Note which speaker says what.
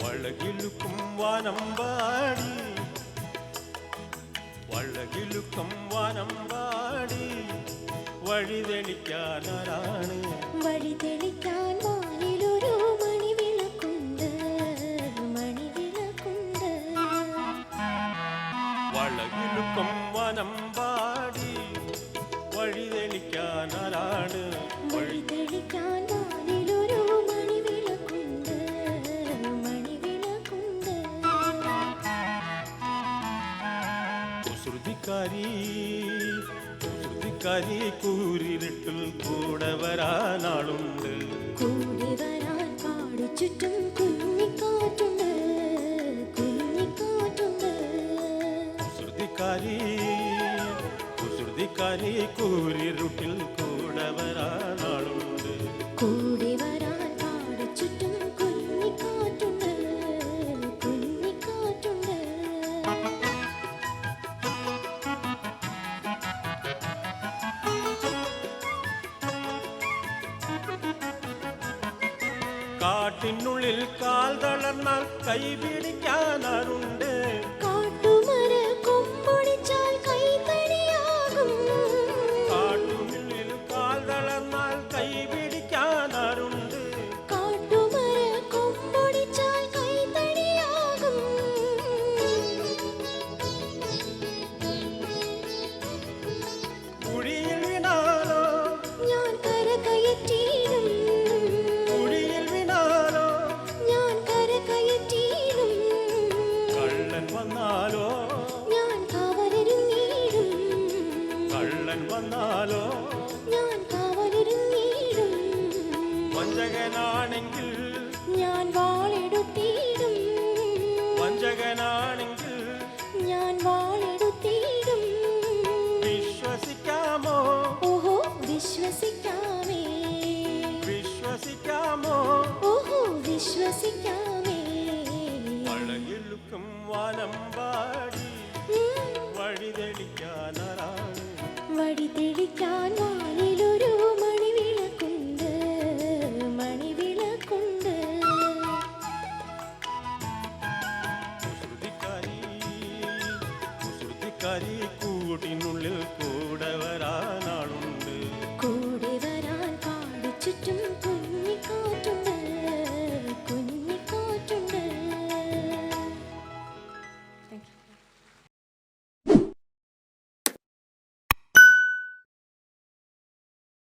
Speaker 1: வழகிலுக்கும் வானம்பாடி வழகிலுக்கும் வானம்பாடி വഴിതെളിക്കാനാരാണ്
Speaker 2: വഴി തെളിക്കാൻ വാനിലൊരു മണിവിളക്കുണ്ട് മണിവിളക്കുണ്ട്
Speaker 1: വഴകിലുക്കും വാനമ്പാടി വഴിതെളിക്കാനാരാണ്
Speaker 2: വഴി
Speaker 1: കുസൃതിക്കാരി കുസൃതിക്കാരി കൂരിരുട്ടിൽ കൂടെ വരാനാളുണ്ട്.
Speaker 2: കൂടി വരാൻ പാടി ചുറ്റും കുഞ്ഞിക്കാറ്റുണ്ട് കുഞ്ഞിക്കാറ്റുണ്ട്.
Speaker 1: കുസൃതിക്കാരി കുസൃതിക്കാരി കൂരിരുട്ടിൽ കാട്ടിനുള്ളിൽ കാൽ തളർന്നാൽ കൈ വന്നാലോ?
Speaker 2: ഞാൻ
Speaker 1: കള്ളൻ വന്നാലോ?
Speaker 2: ഞാൻ
Speaker 1: വഞ്ചകനാണെങ്കിൽ
Speaker 2: ഞാൻ വാളെടുത്തിടും.
Speaker 1: വഞ്ചകനാണെങ്കിൽ
Speaker 2: ഞാൻ വാളെടുത്തിടും.
Speaker 1: വിശ്വസിക്കാമോ?
Speaker 2: ഓഹോ വിശ്വസിക്കാമേ.
Speaker 1: വിശ്വസിക്കാമോ?
Speaker 2: ഓഹോ വിശ്വസിക്കാമേ
Speaker 1: കുസൃതിക്കാരി കൂട്ടിനുള്ളിൽ